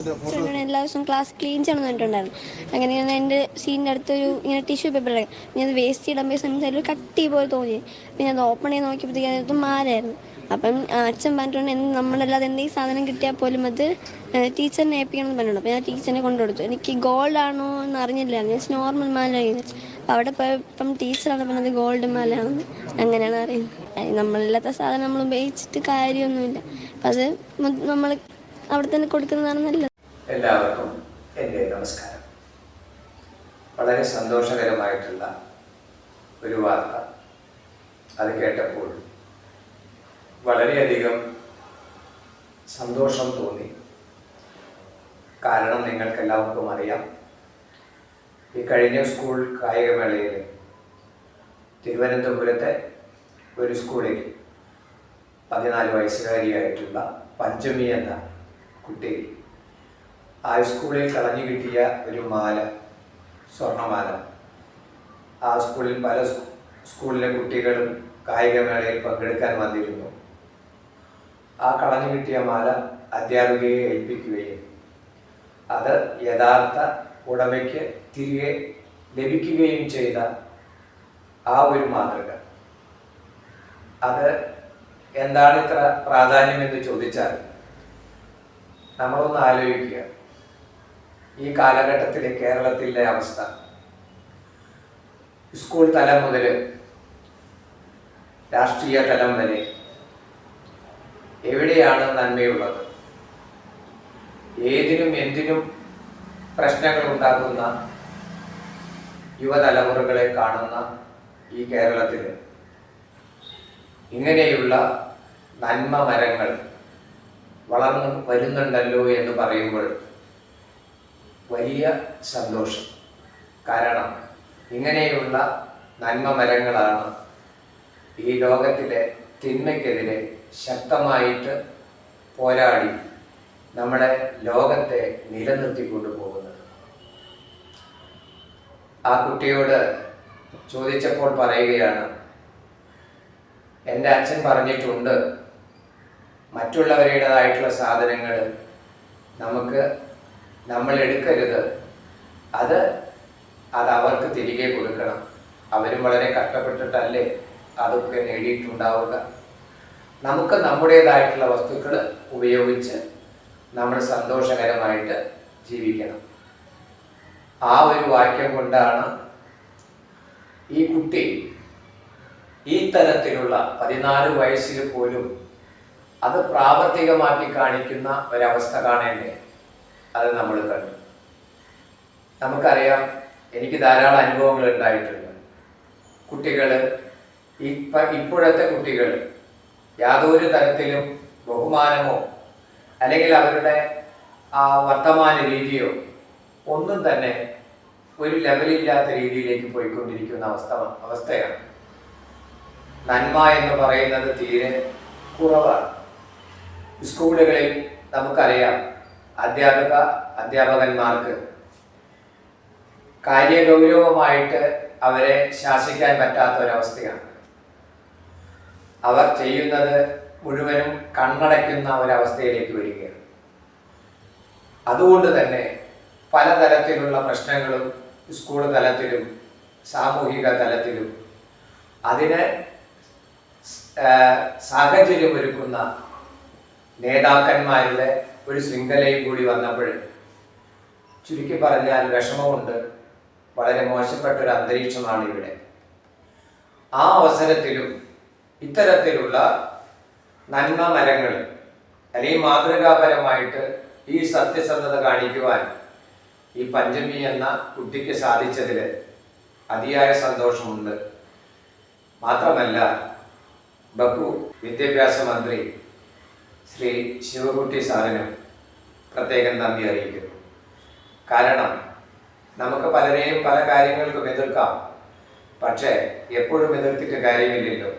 എല്ലാ ദിവസവും class clean ചെയ്യണം പറഞ്ഞിട്ടുണ്ടായിരുന്നു. അങ്ങനെ ഞാൻ എന്റെ സീനിന്റെ അടുത്തൊരു ഇങ്ങനെ ടിഷ്യൂ പേപ്പർ ഞാൻ വേസ്റ്റ് ചെയ്താൽ പോയ സമയത്ത് അതിൽ കട്ടി പോലെ തോന്നി. പിന്നെ അത് ഓപ്പൺ ചെയ്ത് നോക്കിയപ്പോഴത്തേക്ക് അതിനകത്ത് മാലായിരുന്നു അപ്പം അച്ഛൻ പറഞ്ഞിട്ടുണ്ട് എന്ത് നമ്മളല്ലാതെ എന്തെങ്കിലും സാധനം കിട്ടിയാൽ പോലും അത് ടീച്ചറിനെ ഏൽപ്പിക്കണം എന്ന് പറഞ്ഞിട്ടുണ്ട്. അപ്പോൾ ഞാൻ ടീച്ചറിനെ കൊണ്ടു കൊടുത്തു എനിക്ക് ഗോൾഡ് ആണോ എന്ന് അറിഞ്ഞില്ല. ഞാൻ നോർമൽ മാല വെച്ചു അപ്പോൾ അവിടെ പോയപ്പം ടീച്ചറാണ് പറഞ്ഞത് ഗോൾഡ് മാലയാണെന്ന്. അങ്ങനെയാണ് അറിയുന്നത്. നമ്മളില്ലാത്ത സാധനം നമ്മൾ ഉപയോഗിച്ചിട്ട് കാര്യമൊന്നുമില്ല. അപ്പം അത് നമ്മൾ അവിടെ തന്നെ കൊടുക്കുന്നതാണ് നല്ലത്. എല്ലാവർക്കും എന്റെ നമസ്കാരം. വളരെ സന്തോഷകരമായിട്ടുള്ള ഒരു വാർത്ത അത് കേട്ടപ്പോൾ വളരെയധികം സന്തോഷം തോന്നി. കാരണം നിങ്ങൾക്കെല്ലാവർക്കും അറിയാം ഈ കഴിഞ്ഞ സ്കൂൾ കായികമേളയിൽ തിരുവനന്തപുരത്തെ ഒരു സ്കൂളിൽ പതിനാല് വയസ്സുകാരിയായിട്ടുള്ള പഞ്ചമി എന്ന കുട്ടി ആ സ്കൂളിൽ കളഞ്ഞു കിട്ടിയ ഒരു മാല സ്വർണമാല. ആ സ്കൂളിൽ പല സ്കൂളിലെ കുട്ടികളും കായികമേളയിൽ പങ്കെടുക്കാൻ വന്നിരുന്നു. ആ കളഞ്ഞു കിട്ടിയ മാല അധ്യാപികയെ ഏൽപ്പിക്കുകയും അത് യഥാർത്ഥ ഉടമയ്ക്ക് തിരികെ ലഭിക്കുകയും ചെയ്ത ആ ഒരു മാതൃക. അത് എന്താണ് ഇത്ര പ്രാധാന്യമെന്ന് ചോദിച്ചാൽ നമ്മളൊന്ന് ആലോചിക്കുക. ഈ കാലഘട്ടത്തിലെ കേരളത്തിലെ അവസ്ഥ. സ്കൂൾ തലം മുതൽ രാഷ്ട്രീയ തലം വരെ എവിടെയാണ് നന്മയുള്ളത്? ഏതിനും എന്തിനും പ്രശ്നങ്ങൾ ഉണ്ടാക്കുന്ന യുവതലമുറകളെ കാണുന്ന ഈ കേരളത്തിൽ ഇങ്ങനെയുള്ള നന്മ മരങ്ങൾ വളർന്നു വരുന്നുണ്ടല്ലോ എന്ന് പറയുമ്പോൾ വലിയ സന്തോഷം. കാരണം ഇങ്ങനെയുള്ള നന്മ മരങ്ങളാണ് ഈ ലോകത്തിലെ തിന്മയ്ക്കെതിരെ ശക്തമായിട്ട് പോരാടി നമ്മുടെ ലോകത്തെ നിലനിർത്തിക്കൊണ്ടു പോകുന്നത്. ആ കുട്ടിയോട് ചോദിച്ചപ്പോൾ പറയുകയാണ് എന്റെ അച്ഛൻ പറഞ്ഞിട്ടുണ്ട് മറ്റുള്ളവരുടേതായിട്ടുള്ള സാധനങ്ങൾ നമുക്ക് നമ്മൾ എടുക്കരുത്. അത് അത് അവർക്ക് തിരികെ കൊടുക്കണം. അവരും വളരെ കഷ്ടപ്പെട്ടിട്ടല്ലേ അതൊക്കെ നേടിയിട്ടുണ്ടാവുക. നമുക്ക് നമ്മുടേതായിട്ടുള്ള വസ്തുക്കൾ ഉപയോഗിച്ച് നമ്മൾ സന്തോഷകരമായിട്ട് ജീവിക്കണം. ആ ഒരു വാക്യം കൊണ്ടാണ് ഈ കുട്ടി ഈ തരത്തിലുള്ള പതിനാല് വയസ്സിൽ പോലും അത് പ്രാവർത്തികമാക്കി കാണിക്കുന്ന ഒരവസ്ഥ കാണേണ്ടേ അത് നമ്മൾ കണ്ടു. നമുക്കറിയാം എനിക്ക് ധാരാളം അനുഭവങ്ങൾ ഉണ്ടായിട്ടുണ്ട്. കുട്ടികൾ ഇപ്പ ഇപ്പോഴത്തെ കുട്ടികൾ യാതൊരു തരത്തിലും ബഹുമാനമോ അല്ലെങ്കിൽ അവരുടെ ആ വർത്തമാന രീതിയോ ഒന്നും തന്നെ ഒരു ലെവലില്ലാത്ത രീതിയിലേക്ക് പോയിക്കൊണ്ടിരിക്കുന്ന അവസ്ഥ അവസ്ഥയാണ്. നന്മ എന്ന് പറയുന്നത് തീരെ കുറവാണ്. സ്കൂളുകളിൽ നമുക്കറിയാം അധ്യാപക അധ്യാപകന്മാർക്ക് കാര്യഗൗരവമായിട്ട് അവരെ ശാസിക്കാൻ പറ്റാത്ത ഒരവസ്ഥയാണ് അവർ ചെയ്യുന്നത് മുഴുവനും കണ്ണടയ്ക്കുന്ന ഒരവസ്ഥയിലേക്ക് വരികയാണ്. അതുകൊണ്ട് തന്നെ പലതരത്തിലുള്ള പ്രശ്നങ്ങളും സ്കൂൾ തലത്തിലും സാമൂഹിക തലത്തിലും അതിന് സാഹചര്യമൊരുക്കുന്ന നേതാക്കന്മാരുടെ ഒരു ശൃംഖലയും കൂടി വന്നപ്പോൾ ചുരുക്കി പറഞ്ഞാൽ വിഷമമുണ്ട്. വളരെ മോശപ്പെട്ട ഒരു അന്തരീക്ഷമാണ് ഇവിടെ. ആ അവസരത്തിലും ഇത്തരത്തിലുള്ള നന്മ മരങ്ങൾ അല്ലെങ്കിൽ മാതൃകാപരമായിട്ട് ഈ സത്യസന്ധത കാണിക്കുവാൻ ഈ പഞ്ചമി എന്ന കുട്ടിക്ക് സാധിച്ചതിൽ അതിയായ സന്തോഷമുണ്ട്. മാത്രമല്ല ബഹു വിദ്യാഭ്യാസ മന്ത്രി ശ്രീ ശിവകുട്ടി സാറിനും പ്രത്യേകം നന്ദി അറിയിക്കുന്നു. കാരണം നമുക്ക് പലരെയും പല കാര്യങ്ങൾക്കും എതിർക്കാം. പക്ഷേ എപ്പോഴും എതിർത്തിട്ട് കാര്യമില്ലല്ലോ.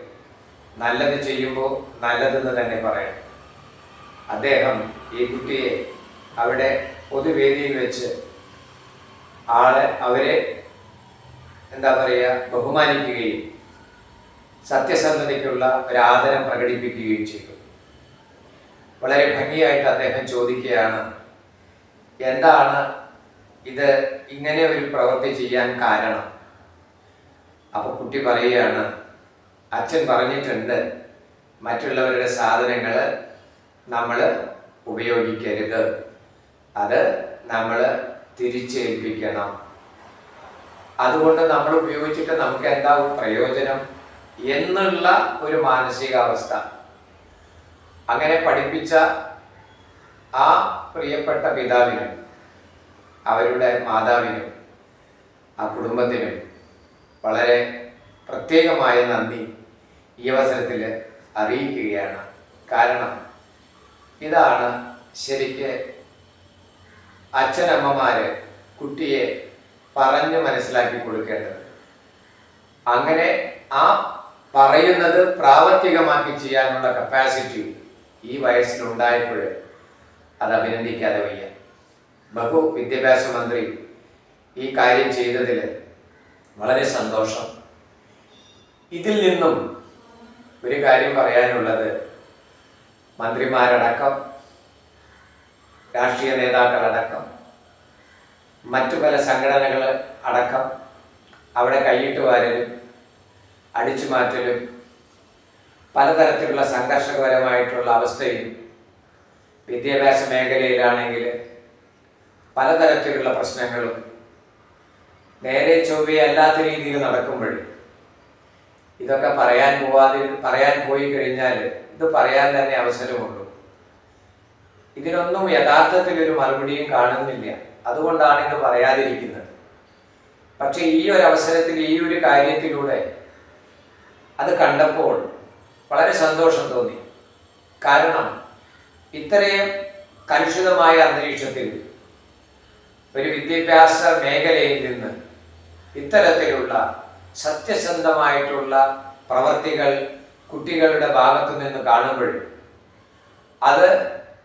നല്ലത് ചെയ്യുമ്പോൾ നല്ലതെന്ന് തന്നെ പറയണം. അദ്ദേഹം ഈ കുട്ടിയെ അവിടെ പൊതുവേദിയിൽ വെച്ച് ആളെ അവരെ എന്താ പറയുക ബഹുമാനിക്കുകയും സത്യസന്ധതയ്ക്കുള്ള ഒരു ആദരം പ്രകടിപ്പിക്കുകയും ചെയ്തു. വളരെ ഭംഗിയായിട്ട് അദ്ദേഹം ചോദിക്കുകയാണ് എന്താണ് ഇത് ഇങ്ങനെ ഒരു പ്രവൃത്തി ചെയ്യാൻ കാരണം? അപ്പൊ കുട്ടി പറയുകയാണ് അച്ഛൻ പറഞ്ഞിട്ടുണ്ട് മറ്റുള്ളവരുടെ സാധനങ്ങൾ നമ്മൾ ഉപയോഗിക്കരുത്. അത് നമ്മൾ തിരിച്ചേൽപ്പിക്കണം. അതുകൊണ്ട് നമ്മൾ ഉപയോഗിച്ചിട്ട് നമുക്ക് എന്താവും പ്രയോജനം? എന്നുള്ള ഒരു മാനസികാവസ്ഥ. അങ്ങനെ പഠിപ്പിച്ച ആ പ്രിയപ്പെട്ട പിതാവിനും അവരുടെ മാതാവിനും ആ കുടുംബത്തിനും വളരെ പ്രത്യേകമായ നന്ദി ഈ അവസരത്തിൽ അറിയിക്കുകയാണ്. കാരണം ഇതാണ് ശരിക്ക് അച്ഛനമ്മമാര് കുട്ടിയെ പറഞ്ഞു മനസ്സിലാക്കി കൊടുക്കേണ്ടത്. അങ്ങനെ ആ പറയുന്നത് പ്രാവർത്തികമാക്കി ചെയ്യാനുള്ള കപ്പാസിറ്റി ഈ വയസ്സിലുണ്ടായപ്പോൾ അത് അഭിനന്ദിക്കാതെ വയ്യ. ബഹു വിദ്യാഭ്യാസ മന്ത്രി ഈ കാര്യം ചെയ്തതിൽ വളരെ സന്തോഷം. ഇതിൽ നിന്നും ഒരു കാര്യം പറയാനുള്ളത് മന്ത്രിമാരടക്കം രാഷ്ട്രീയ നേതാക്കളടക്കം മറ്റു പല സംഘടനകൾ അടക്കം അവിടെ കൈയിട്ട് വാരലും അടിച്ചു മാറ്റലും പലതരത്തിലുള്ള സംഘർഷകരമായിട്ടുള്ള അവസ്ഥയും വിദ്യാഭ്യാസ മേഖലയിലാണെങ്കിൽ പലതരത്തിലുള്ള പ്രശ്നങ്ങളും നേരെ ചൊവ്വയല്ലാത്ത രീതിയിൽ നടക്കുമ്പോൾ ഇതൊക്കെ പറയാൻ പോവാതെ പറയാൻ പോയി കഴിഞ്ഞാൽ ഇത് പറയാൻ തന്നെ അവസരമുള്ളൂ. ഇതിനൊന്നും യഥാർത്ഥത്തിൽ ഒരു മറുപടിയും കാണുന്നില്ല. അതുകൊണ്ടാണ് ഇത് പറയാതിരിക്കുന്നത്. പക്ഷെ ഈ ഒരു അവസരത്തിൽ ഈ ഒരു കാര്യത്തിലൂടെ അത് കണ്ടപ്പോൾ വളരെ സന്തോഷം തോന്നി. കാരണം ഇത്രയും കലുഷിതമായ അന്തരീക്ഷത്തിൽ ഒരു വിദ്യാഭ്യാസ മേഖലയിൽ നിന്ന് ഇത്തരത്തിലുള്ള സത്യസന്ധമായിട്ടുള്ള പ്രവർത്തികൾ കുട്ടികളുടെ ഭാഗത്തു നിന്ന് കാണുമ്പോൾ അത്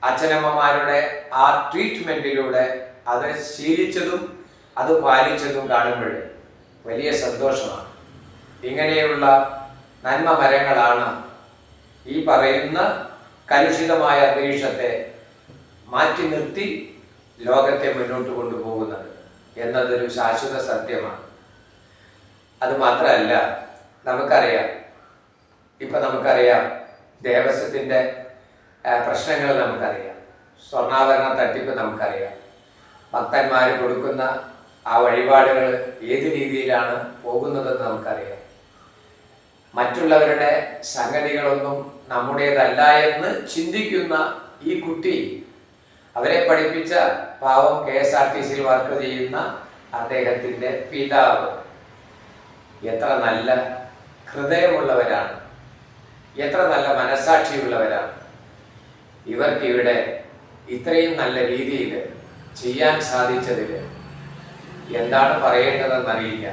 അച്ഛനമ്മമാരുടെ ആ ട്രീറ്റ്മെന്റിലൂടെ അത് ശീലിച്ചതും അത് പാലിച്ചതും കാണുമ്പോൾ വലിയ സന്തോഷമാണ്. ഇങ്ങനെയുള്ള നന്മ മരങ്ങളാണ് ഈ പറയുന്ന കലുഷിതമായ അന്തരീക്ഷത്തെ മാറ്റി നിർത്തി ലോകത്തെ മുന്നോട്ട് കൊണ്ടുപോകുന്നത് എന്നതൊരു ശാശ്വത സത്യമാണ്. അത് മാത്രമല്ല നമുക്കറിയാം ഇപ്പൊ നമുക്കറിയാം ദേവസ്വത്തിന്റെ പ്രശ്നങ്ങൾ നമുക്കറിയാം സ്വർണാഭരണ തട്ടിപ്പ് നമുക്കറിയാം. ഭക്തന്മാർ കൊടുക്കുന്ന ആ വഴിപാടുകൾ ഏത് രീതിയിലാണ് പോകുന്നതെന്ന് നമുക്കറിയാം. മറ്റുള്ളവരുടെ സംഗതികളൊന്നും നമ്മുടേതല്ല എന്ന് ചിന്തിക്കുന്ന ഈ കുട്ടി അവരെ പഠിപ്പിച്ച പാവം കെ എസ് ആർ ടി സിയിൽ വർക്ക് ചെയ്യുന്ന അദ്ദേഹത്തിന്റെ പിതാവ് എത്ര നല്ല ഹൃദയമുള്ളവരാണ്. എത്ര നല്ല മനസാക്ഷിയുള്ളവരാണ് ഇവർക്ക് ഇവിടെ ഇത്രയും നല്ല രീതിയിൽ ചെയ്യാൻ സാധിച്ചതിൽ എന്താണ് പറയേണ്ടതെന്നറിയില്ല.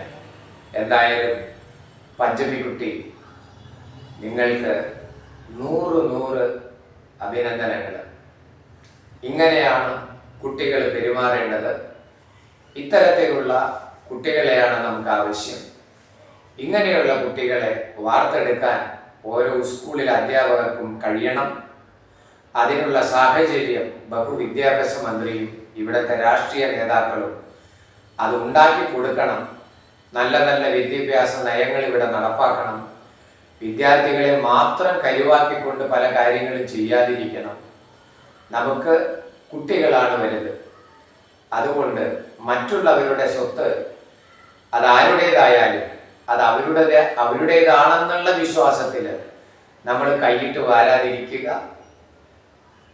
എന്തായാലും പഞ്ചമിക്കുട്ടി നിങ്ങൾക്ക് നൂറ് നൂറ് അഭിനന്ദനങ്ങൾ ഇങ്ങനെയാണ് കുട്ടികൾ പെരുമാറേണ്ടത്. ഇത്തരത്തിലുള്ള കുട്ടികളെയാണ് നമുക്ക് ആവശ്യം ഇങ്ങനെയുള്ള കുട്ടികളെ വാർത്തെടുക്കാൻ ഓരോ സ്കൂളിലെ അധ്യാപകർക്കും കഴിയണം. അതിനുള്ള സാഹചര്യം ബഹുവിദ്യാഭ്യാസ മന്ത്രിയും ഇവിടുത്തെ രാഷ്ട്രീയ നേതാക്കളും അത് ഉണ്ടാക്കി കൊടുക്കണം. നല്ല നല്ല വിദ്യാഭ്യാസ നയങ്ങൾ ഇവിടെ നടപ്പാക്കണം. വിദ്യാർത്ഥികളെ മാത്രം കരുവാക്കിക്കൊണ്ട് പല കാര്യങ്ങളും ചെയ്യാതിരിക്കണം. നമുക്ക് കുട്ടികളാണ് വലുത്. അതുകൊണ്ട് മറ്റുള്ളവരുടെ സ്വത്ത് അത് ആരുടേതായാലും അത് അവരുടെ അവരുടേതാണെന്നുള്ള വിശ്വാസത്തിൽ നമ്മൾ കൈയിട്ട് വാരാതിരിക്കുക.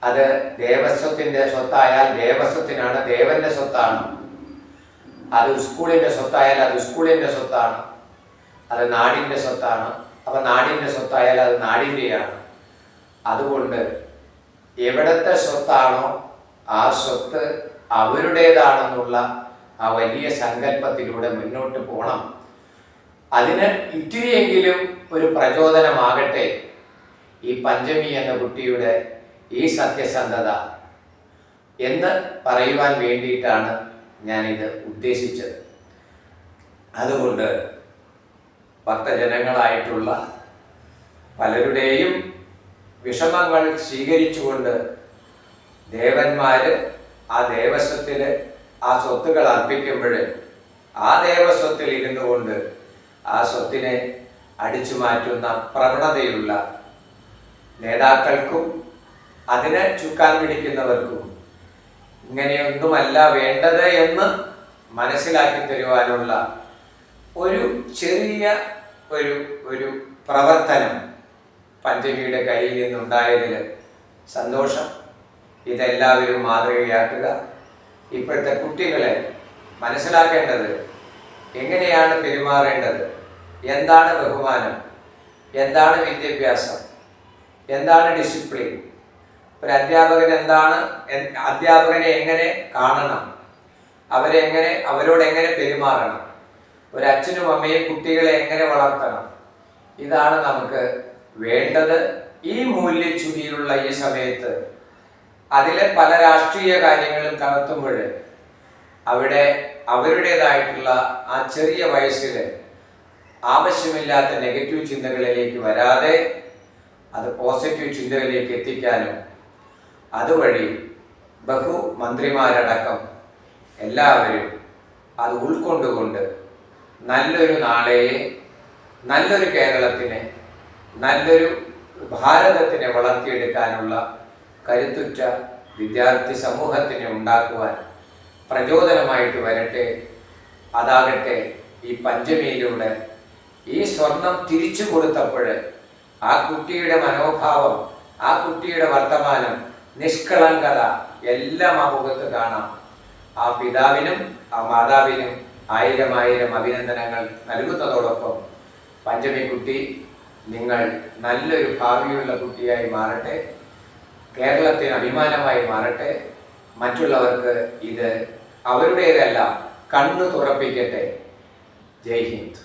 അത് ദേവസ്വത്തിന്റെ സ്വത്തായാൽ ദേവസ്വത്തിനാണ് ദേവന്റെ സ്വത്താണ്. അത് സ്കൂളിന്റെ സ്വത്തായാൽ അത് സ്കൂളിന്റെ സ്വത്താണ്. അത് നാടിന്റെ സ്വത്താണ്. അപ്പൊ നാടിന്റെ സ്വത്തായാൽ അത് നാടിന്റെയാണ്. അതുകൊണ്ട് എവിടത്തെ സ്വത്താണോ ആ സ്വത്ത് അവരുടേതാണെന്നുള്ള ആ വലിയ സങ്കല്പത്തിലൂടെ മുന്നോട്ട് പോകണം അതിന് ഇത്തിരിയെങ്കിലും ഒരു പ്രചോദനമാകട്ടെ ഈ പഞ്ചമി എന്ന കുട്ടിയുടെ ഈ സത്യസന്ധത എന്ന് പറയുവാൻ വേണ്ടിയിട്ടാണ് ഞാനിത് ഉദ്ദേശിച്ചത്. അതുകൊണ്ട് ഭക്തജനങ്ങളായിട്ടുള്ള പലരുടെയും വിഷമങ്ങൾ സ്വീകരിച്ചുകൊണ്ട് ദേവന്മാർ ആ ദേവസ്വത്തിൽ ആ സ്വത്തുകൾ അർപ്പിക്കുമ്പോൾ ആ ദേവസ്വത്തിൽ ഇരുന്നു കൊണ്ട് ആ സ്വത്തിനെ അടിച്ചു മാറ്റുന്ന പ്രവണതയുള്ള നേതാക്കൾക്കും അതിനെ ചുക്കാൻ പിടിക്കുന്നവർക്കും ഇങ്ങനെയൊന്നുമല്ല വേണ്ടത് എന്ന് മനസ്സിലാക്കി തരുവാനുള്ള ഒരു ചെറിയ ഒരു ഒരു പ്രവർത്തനം പഞ്ചമിയുടെ കയ്യിൽ നിന്നുണ്ടായതിൽ സന്തോഷം. ഇതെല്ലാവരും മാതൃകയാക്കുക. ഇപ്പോഴത്തെ കുട്ടികളെ മനസ്സിലാക്കേണ്ടത് എങ്ങനെയാണ് പെരുമാറേണ്ടത്? എന്താണ് ബഹുമാനം? എന്താണ് വിദ്യാഭ്യാസം? എന്താണ് ഡിസിപ്ലിൻ? ഒരു അധ്യാപകൻ എന്താണ് അധ്യാപകനെ എങ്ങനെ കാണണം? അവരെ എങ്ങനെ അവരോട് എങ്ങനെ പെരുമാറണം? ഒരു അച്ഛനും അമ്മയും കുട്ടികളെ എങ്ങനെ വളർത്തണം? ഇതാണ് നമുക്ക് വേണ്ടത് ഈ മൂല്യച്യുതിയിലുള്ള ഈ സമയത്ത്. അതിലെ പല രാഷ്ട്രീയ കാര്യങ്ങളും കടത്തുമ്പോൾ അവിടെ അവരുടേതായിട്ടുള്ള ആ ചെറിയ വയസ്സിൽ ആവശ്യമില്ലാത്ത നെഗറ്റീവ് ചിന്തകളിലേക്ക് വരാതെ അത് പോസിറ്റീവ് ചിന്തകളിലേക്ക് എത്തിക്കാനും അതുവഴി ബഹു മന്ത്രിമാരടക്കം എല്ലാവരും അത് ഉൾക്കൊണ്ടുകൊണ്ട് നല്ലൊരു നാളെയെ നല്ലൊരു കേരളത്തിനെ നല്ലൊരു ഭാരതത്തിനെ വളർത്തിയെടുക്കാനുള്ള കരുത്തുറ്റ വിദ്യാർത്ഥി സമൂഹത്തിനെ ഉണ്ടാക്കുവാൻ പ്രചോദനമായിട്ട് വരട്ടെ. അതാകട്ടെ ഈ പഞ്ചമിയിലൂടെ ഈ സ്വർണം തിരിച്ചു കൊടുത്തപ്പോൾ ആ കുട്ടിയുടെ മനോഭാവം ആ കുട്ടിയുടെ വർത്തമാനം നിഷ്കളങ്കത എല്ലാം ആ മുഖത്ത് കാണാം. ആ പിതാവിനും ആ മാതാവിനും ആയിരം ആയിരം അഭിനന്ദനങ്ങൾ നൽകുന്നതോടൊപ്പം പഞ്ചമി കുട്ടി നിങ്ങൾ നല്ലൊരു ഭാവിയുള്ള കുട്ടിയായി മാറട്ടെ കേരളത്തിന് അഭിമാനമായി മാറട്ടെ. മറ്റുള്ളവർക്ക് ഇത് അവരുടേതല്ല കണ്ണു തുറപ്പിക്കട്ടെ. ജയ് ഹിന്ദ്.